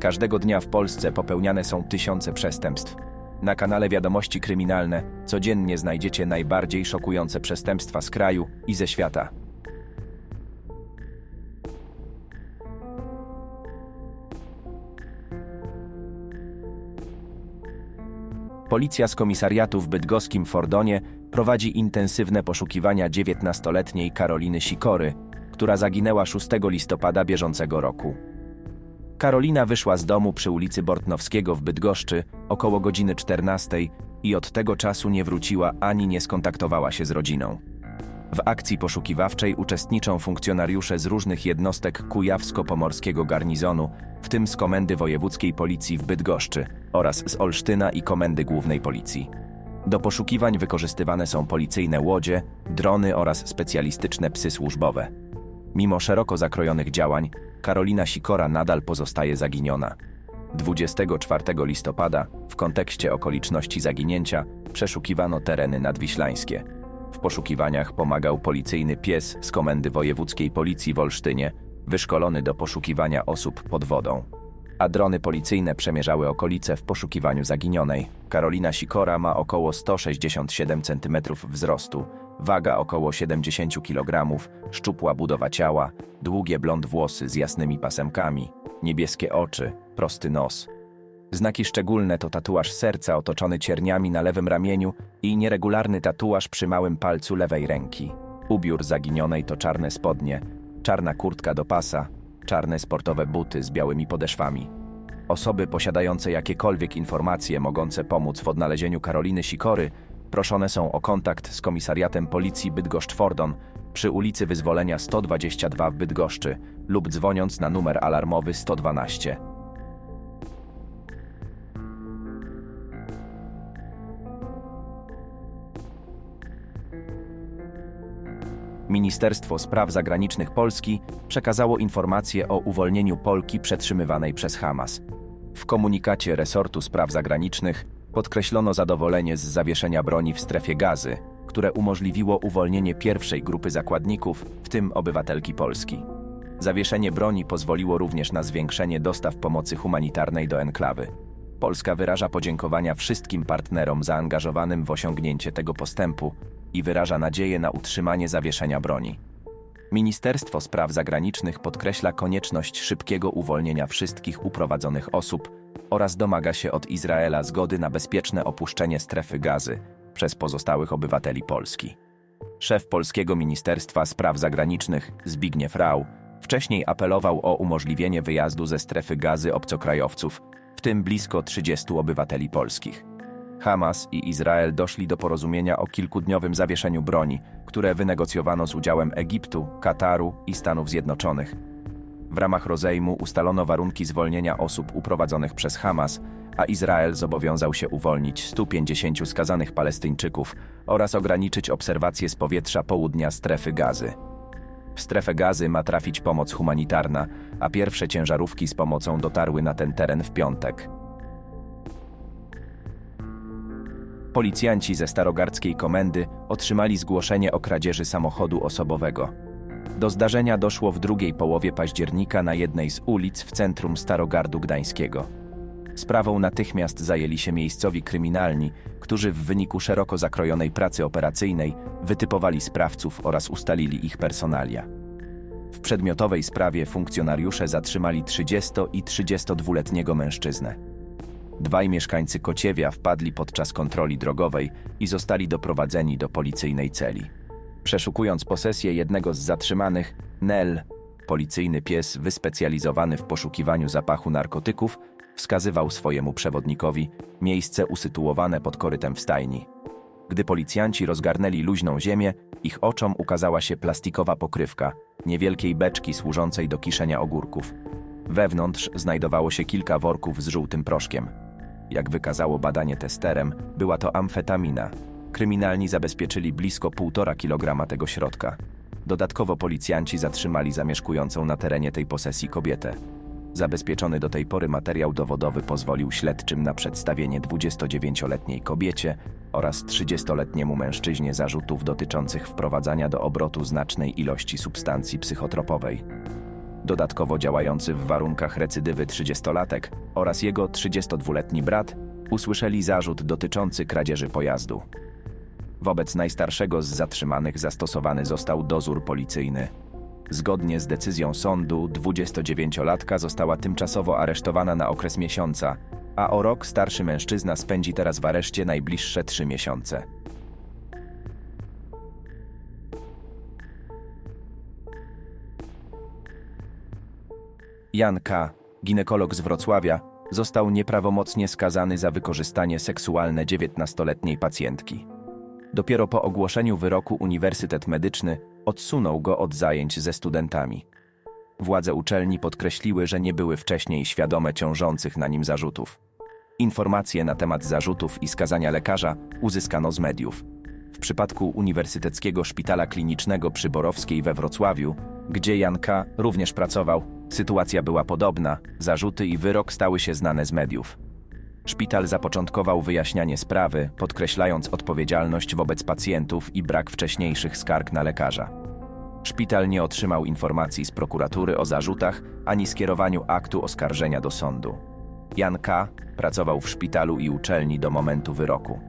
Każdego dnia w Polsce popełniane są tysiące przestępstw. Na kanale Wiadomości Kryminalne codziennie znajdziecie najbardziej szokujące przestępstwa z kraju i ze świata. Policja z komisariatu w bydgoskim Fordonie prowadzi intensywne poszukiwania 19-letniej Karoliny Sikory, która zaginęła 6 listopada bieżącego roku. Karolina wyszła z domu przy ulicy Bortnowskiego w Bydgoszczy około godziny 14 i od tego czasu nie wróciła ani nie skontaktowała się z rodziną. W akcji poszukiwawczej uczestniczą funkcjonariusze z różnych jednostek Kujawsko-Pomorskiego Garnizonu, w tym z Komendy Wojewódzkiej Policji w Bydgoszczy oraz z Olsztyna i Komendy Głównej Policji. Do poszukiwań wykorzystywane są policyjne łodzie, drony oraz specjalistyczne psy służbowe. Mimo szeroko zakrojonych działań, Karolina Sikora nadal pozostaje zaginiona. 24 listopada, w kontekście okoliczności zaginięcia, przeszukiwano tereny nadwiślańskie. W poszukiwaniach pomagał policyjny pies z Komendy Wojewódzkiej Policji w Olsztynie, wyszkolony do poszukiwania osób pod wodą. A drony policyjne przemierzały okolice w poszukiwaniu zaginionej. Karolina Sikora ma około 167 cm wzrostu, waga około 70 kg, szczupła budowa ciała, długie blond włosy z jasnymi pasemkami, niebieskie oczy, prosty nos. Znaki szczególne to tatuaż serca otoczony cierniami na lewym ramieniu i nieregularny tatuaż przy małym palcu lewej ręki. Ubiór zaginionej to czarne spodnie, czarna kurtka do pasa, czarne sportowe buty z białymi podeszwami. Osoby posiadające jakiekolwiek informacje mogące pomóc w odnalezieniu Karoliny Sikory proszone są o kontakt z komisariatem policji Bydgoszcz-Fordon przy ulicy Wyzwolenia 122 w Bydgoszczy lub dzwoniąc na numer alarmowy 112. Ministerstwo Spraw Zagranicznych Polski przekazało informację o uwolnieniu Polki przetrzymywanej przez Hamas. W komunikacie resortu spraw zagranicznych podkreślono zadowolenie z zawieszenia broni w strefie gazy, które umożliwiło uwolnienie pierwszej grupy zakładników, w tym obywatelki Polski. Zawieszenie broni pozwoliło również na zwiększenie dostaw pomocy humanitarnej do enklawy. Polska wyraża podziękowania wszystkim partnerom zaangażowanym w osiągnięcie tego postępu i wyraża nadzieję na utrzymanie zawieszenia broni. Ministerstwo Spraw Zagranicznych podkreśla konieczność szybkiego uwolnienia wszystkich uprowadzonych osób oraz domaga się od Izraela zgody na bezpieczne opuszczenie strefy gazy przez pozostałych obywateli Polski. Szef Polskiego Ministerstwa Spraw Zagranicznych Zbigniew Rau wcześniej apelował o umożliwienie wyjazdu ze strefy gazy obcokrajowców, w tym blisko 30 obywateli polskich. Hamas i Izrael doszli do porozumienia o kilkudniowym zawieszeniu broni, które wynegocjowano z udziałem Egiptu, Kataru i Stanów Zjednoczonych. W ramach rozejmu ustalono warunki zwolnienia osób uprowadzonych przez Hamas, a Izrael zobowiązał się uwolnić 150 skazanych Palestyńczyków oraz ograniczyć obserwacje z powietrza południa strefy gazy. W strefę gazy ma trafić pomoc humanitarna, a pierwsze ciężarówki z pomocą dotarły na ten teren w piątek. Policjanci ze starogardzkiej komendy otrzymali zgłoszenie o kradzieży samochodu osobowego. Do zdarzenia doszło w drugiej połowie października na jednej z ulic w centrum Starogardu Gdańskiego. Sprawą natychmiast zajęli się miejscowi kryminalni, którzy w wyniku szeroko zakrojonej pracy operacyjnej wytypowali sprawców oraz ustalili ich personalia. W przedmiotowej sprawie funkcjonariusze zatrzymali 30 i 32-letniego mężczyznę. Dwaj mieszkańcy Kociewia wpadli podczas kontroli drogowej i zostali doprowadzeni do policyjnej celi. Przeszukując posesję jednego z zatrzymanych, Nel, policyjny pies wyspecjalizowany w poszukiwaniu zapachu narkotyków, wskazywał swojemu przewodnikowi miejsce usytuowane pod korytem w stajni. Gdy policjanci rozgarnęli luźną ziemię, ich oczom ukazała się plastikowa pokrywka, niewielkiej beczki służącej do kiszenia ogórków. Wewnątrz znajdowało się kilka worków z żółtym proszkiem. Jak wykazało badanie testerem, była to amfetamina. Kryminalni zabezpieczyli blisko 1,5 kg tego środka. Dodatkowo policjanci zatrzymali zamieszkującą na terenie tej posesji kobietę. Zabezpieczony do tej pory materiał dowodowy pozwolił śledczym na przedstawienie 29-letniej kobiecie oraz 30-letniemu mężczyźnie zarzutów dotyczących wprowadzania do obrotu znacznej ilości substancji psychotropowej. Dodatkowo działający w warunkach recydywy 30-latek oraz jego 32-letni brat, usłyszeli zarzut dotyczący kradzieży pojazdu. Wobec najstarszego z zatrzymanych zastosowany został dozór policyjny. Zgodnie z decyzją sądu, 29-latka została tymczasowo aresztowana na okres miesiąca, a o rok starszy mężczyzna spędzi teraz w areszcie najbliższe trzy miesiące. Jan K., ginekolog z Wrocławia, został nieprawomocnie skazany za wykorzystanie seksualne 19-letniej pacjentki. Dopiero po ogłoszeniu wyroku Uniwersytet Medyczny odsunął go od zajęć ze studentami. Władze uczelni podkreśliły, że nie były wcześniej świadome ciążących na nim zarzutów. Informacje na temat zarzutów i skazania lekarza uzyskano z mediów. W przypadku Uniwersyteckiego Szpitala Klinicznego przy Borowskiej we Wrocławiu, gdzie Jan K. również pracował, sytuacja była podobna, zarzuty i wyrok stały się znane z mediów. Szpital zapoczątkował wyjaśnianie sprawy, podkreślając odpowiedzialność wobec pacjentów i brak wcześniejszych skarg na lekarza. Szpital nie otrzymał informacji z prokuratury o zarzutach ani skierowaniu aktu oskarżenia do sądu. Jan K. pracował w szpitalu i uczelni do momentu wyroku.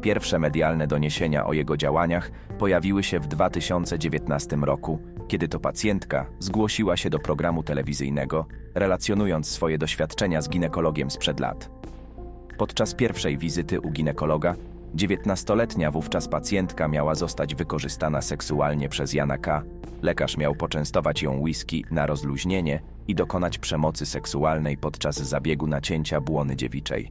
Pierwsze medialne doniesienia o jego działaniach pojawiły się w 2019 roku, kiedy to pacjentka zgłosiła się do programu telewizyjnego, relacjonując swoje doświadczenia z ginekologiem sprzed lat. Podczas pierwszej wizyty u ginekologa, 19-letnia wówczas pacjentka miała zostać wykorzystana seksualnie przez Jana K. Lekarz miał poczęstować ją whisky na rozluźnienie i dokonać przemocy seksualnej podczas zabiegu nacięcia błony dziewiczej.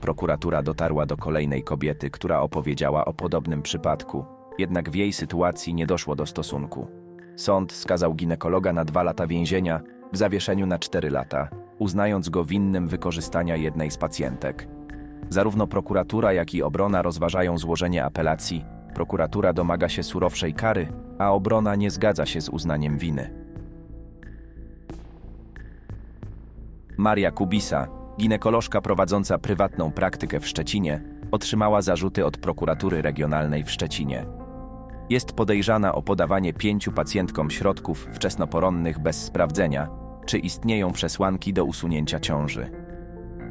Prokuratura dotarła do kolejnej kobiety, która opowiedziała o podobnym przypadku, jednak w jej sytuacji nie doszło do stosunku. Sąd skazał ginekologa na dwa lata więzienia, w zawieszeniu na cztery lata, uznając go winnym wykorzystania jednej z pacjentek. Zarówno prokuratura, jak i obrona rozważają złożenie apelacji. Prokuratura domaga się surowszej kary, a obrona nie zgadza się z uznaniem winy. Maria Kubisa, ginekolożka prowadząca prywatną praktykę w Szczecinie, otrzymała zarzuty od prokuratury regionalnej w Szczecinie. Jest podejrzana o podawanie pięciu pacjentkom środków wczesnoporonnych bez sprawdzenia, czy istnieją przesłanki do usunięcia ciąży.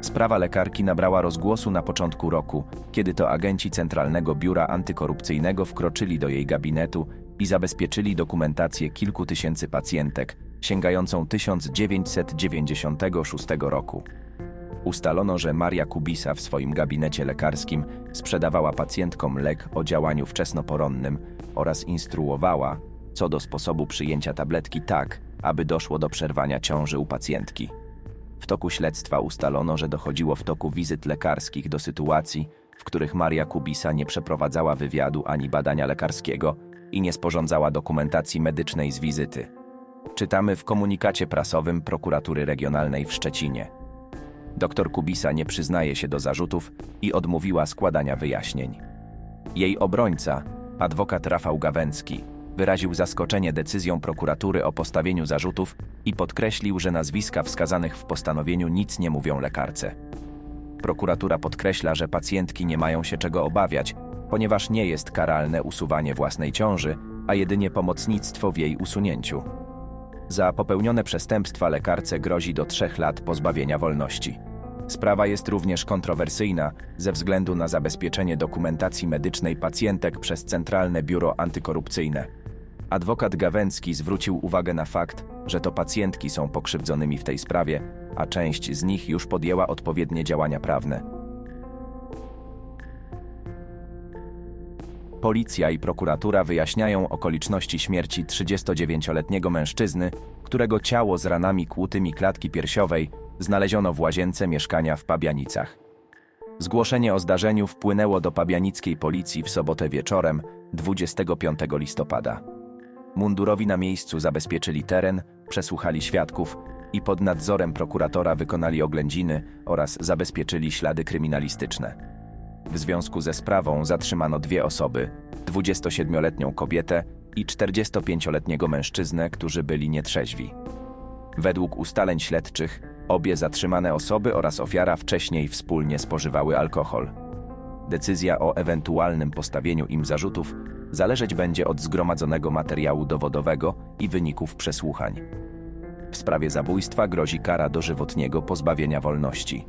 Sprawa lekarki nabrała rozgłosu na początku roku, kiedy to agenci Centralnego Biura Antykorupcyjnego wkroczyli do jej gabinetu i zabezpieczyli dokumentację kilku tysięcy pacjentek, sięgającą 1996 roku. Ustalono, że Maria Kubisa w swoim gabinecie lekarskim sprzedawała pacjentkom lek o działaniu wczesnoporonnym oraz instruowała co do sposobu przyjęcia tabletki tak, aby doszło do przerwania ciąży u pacjentki. W toku śledztwa ustalono, że dochodziło w toku wizyt lekarskich do sytuacji, w których Maria Kubisa nie przeprowadzała wywiadu ani badania lekarskiego i nie sporządzała dokumentacji medycznej z wizyty. Czytamy w komunikacie prasowym prokuratury regionalnej w Szczecinie. Doktor Kubisa nie przyznaje się do zarzutów i odmówiła składania wyjaśnień. Jej obrońca, adwokat Rafał Gawęcki, wyraził zaskoczenie decyzją prokuratury o postawieniu zarzutów i podkreślił, że nazwiska wskazanych w postanowieniu nic nie mówią lekarce. Prokuratura podkreśla, że pacjentki nie mają się czego obawiać, ponieważ nie jest karalne usuwanie własnej ciąży, a jedynie pomocnictwo w jej usunięciu. Za popełnione przestępstwa lekarce grozi do trzech lat pozbawienia wolności. Sprawa jest również kontrowersyjna ze względu na zabezpieczenie dokumentacji medycznej pacjentek przez Centralne Biuro Antykorupcyjne. Adwokat Gawęcki zwrócił uwagę na fakt, że to pacjentki są pokrzywdzonymi w tej sprawie, a część z nich już podjęła odpowiednie działania prawne. Policja i prokuratura wyjaśniają okoliczności śmierci 39-letniego mężczyzny, którego ciało z ranami kłutymi klatki piersiowej znaleziono w łazience mieszkania w Pabianicach. Zgłoszenie o zdarzeniu wpłynęło do pabianickiej policji w sobotę wieczorem 25 listopada. Mundurowi na miejscu zabezpieczyli teren, przesłuchali świadków i pod nadzorem prokuratora wykonali oględziny oraz zabezpieczyli ślady kryminalistyczne. W związku ze sprawą zatrzymano dwie osoby: 27-letnią kobietę i 45-letniego mężczyznę, którzy byli nietrzeźwi. Według ustaleń śledczych, obie zatrzymane osoby oraz ofiara wcześniej wspólnie spożywały alkohol. Decyzja o ewentualnym postawieniu im zarzutów zależeć będzie od zgromadzonego materiału dowodowego i wyników przesłuchań. W sprawie zabójstwa grozi kara dożywotniego pozbawienia wolności.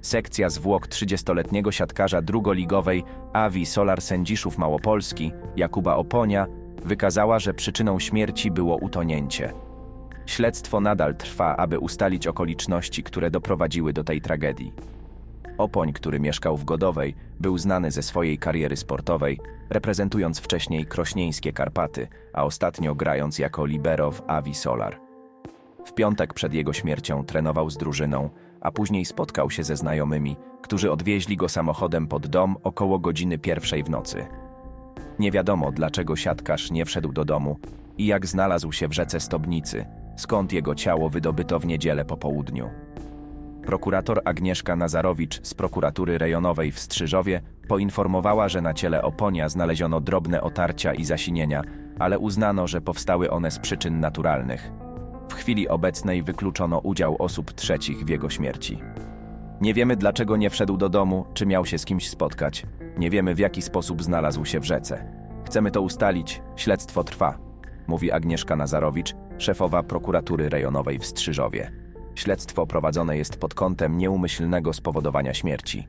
Sekcja zwłok 30-letniego siatkarza drugoligowej Avi Solar Sędziszów Małopolski, Jakuba Oponia, wykazała, że przyczyną śmierci było utonięcie. Śledztwo nadal trwa, aby ustalić okoliczności, które doprowadziły do tej tragedii. Opoń, który mieszkał w Godowej, był znany ze swojej kariery sportowej, reprezentując wcześniej krośnieńskie Karpaty, a ostatnio grając jako libero w Avi Solar. W piątek przed jego śmiercią trenował z drużyną, a później spotkał się ze znajomymi, którzy odwieźli go samochodem pod dom około godziny pierwszej w nocy. Nie wiadomo, dlaczego siatkarz nie wszedł do domu i jak znalazł się w rzece Stobnicy, skąd jego ciało wydobyto w niedzielę po południu. Prokurator Agnieszka Nazarowicz z prokuratury rejonowej w Strzyżowie poinformowała, że na ciele Oponia znaleziono drobne otarcia i zasinienia, ale uznano, że powstały one z przyczyn naturalnych. W chwili obecnej wykluczono udział osób trzecich w jego śmierci. Nie wiemy, dlaczego nie wszedł do domu, czy miał się z kimś spotkać. Nie wiemy, w jaki sposób znalazł się w rzece. Chcemy to ustalić, śledztwo trwa, mówi Agnieszka Nazarowicz, szefowa prokuratury rejonowej w Strzyżowie. Śledztwo prowadzone jest pod kątem nieumyślnego spowodowania śmierci.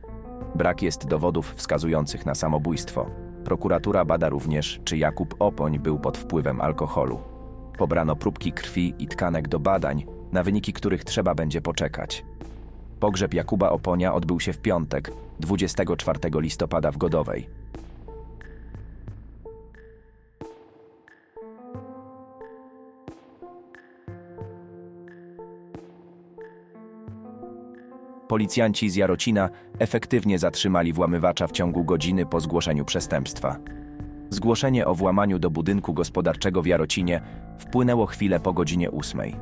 Brak jest dowodów wskazujących na samobójstwo. Prokuratura bada również, czy Jakub Opoń był pod wpływem alkoholu. Pobrano próbki krwi i tkanek do badań, na wyniki których trzeba będzie poczekać. Pogrzeb Jakuba Oponia odbył się w piątek, 24 listopada w Godowej. Policjanci z Jarocina efektywnie zatrzymali włamywacza w ciągu godziny po zgłoszeniu przestępstwa. Zgłoszenie o włamaniu do budynku gospodarczego w Jarocinie wpłynęło chwilę po godzinie ósmej.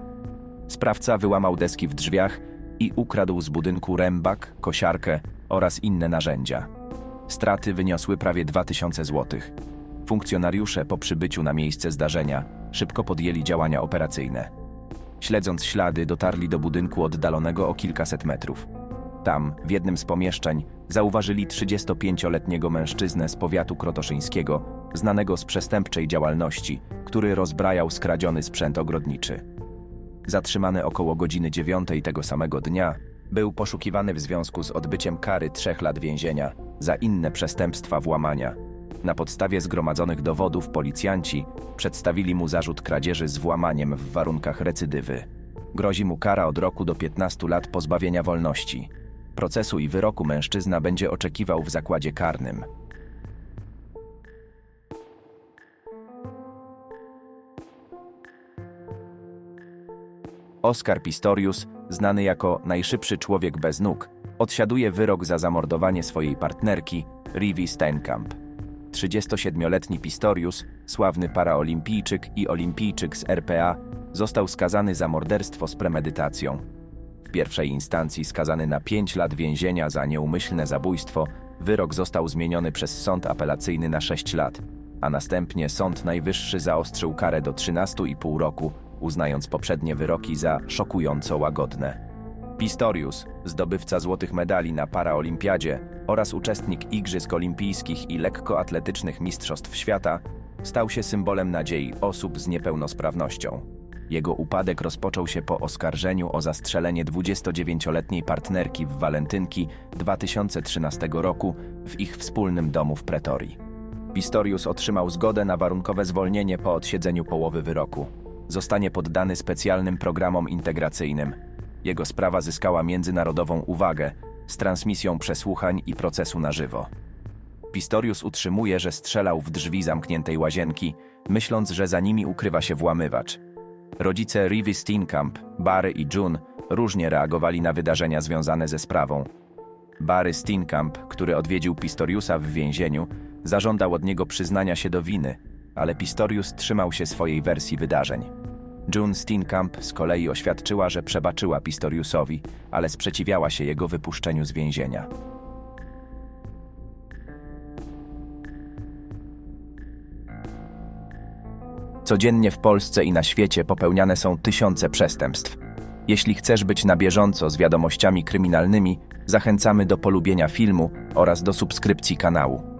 Sprawca wyłamał deski w drzwiach i ukradł z budynku rębak, kosiarkę oraz inne narzędzia. Straty wyniosły prawie 2000 zł. Funkcjonariusze po przybyciu na miejsce zdarzenia szybko podjęli działania operacyjne. Śledząc ślady, dotarli do budynku oddalonego o kilkaset metrów. Tam, w jednym z pomieszczeń, zauważyli 35-letniego mężczyznę z powiatu krotoszyńskiego, znanego z przestępczej działalności, który rozbrajał skradziony sprzęt ogrodniczy. Zatrzymany około godziny dziewiątej tego samego dnia, był poszukiwany w związku z odbyciem kary trzech lat więzienia za inne przestępstwa włamania. Na podstawie zgromadzonych dowodów policjanci przedstawili mu zarzut kradzieży z włamaniem w warunkach recydywy. Grozi mu kara od roku do 15 lat pozbawienia wolności. Procesu i wyroku mężczyzna będzie oczekiwał w zakładzie karnym. Oskar Pistorius, znany jako najszybszy człowiek bez nóg, odsiaduje wyrok za zamordowanie swojej partnerki, Rivi Steinkamp. 37-letni Pistorius, sławny paraolimpijczyk i olimpijczyk z RPA, został skazany za morderstwo z premedytacją. W pierwszej instancji skazany na 5 lat więzienia za nieumyślne zabójstwo, wyrok został zmieniony przez sąd apelacyjny na 6 lat, a następnie Sąd Najwyższy zaostrzył karę do 13,5 roku, uznając poprzednie wyroki za szokująco łagodne. Pistorius, zdobywca złotych medali na paraolimpiadzie oraz uczestnik Igrzysk Olimpijskich i lekkoatletycznych Mistrzostw Świata, stał się symbolem nadziei osób z niepełnosprawnością. Jego upadek rozpoczął się po oskarżeniu o zastrzelenie 29-letniej partnerki w Walentynki 2013 roku w ich wspólnym domu w Pretorii. Pistorius otrzymał zgodę na warunkowe zwolnienie po odsiedzeniu połowy wyroku. Zostanie poddany specjalnym programom integracyjnym. Jego sprawa zyskała międzynarodową uwagę z transmisją przesłuchań i procesu na żywo. Pistorius utrzymuje, że strzelał w drzwi zamkniętej łazienki, myśląc, że za nimi ukrywa się włamywacz. Rodzice Rivi Steenkamp, Barry i June różnie reagowali na wydarzenia związane ze sprawą. Barry Steenkamp, który odwiedził Pistoriusa w więzieniu, zażądał od niego przyznania się do winy, ale Pistorius trzymał się swojej wersji wydarzeń. June Steenkamp z kolei oświadczyła, że przebaczyła Pistoriusowi, ale sprzeciwiała się jego wypuszczeniu z więzienia. Codziennie w Polsce i na świecie popełniane są tysiące przestępstw. Jeśli chcesz być na bieżąco z wiadomościami kryminalnymi, zachęcamy do polubienia filmu oraz do subskrypcji kanału.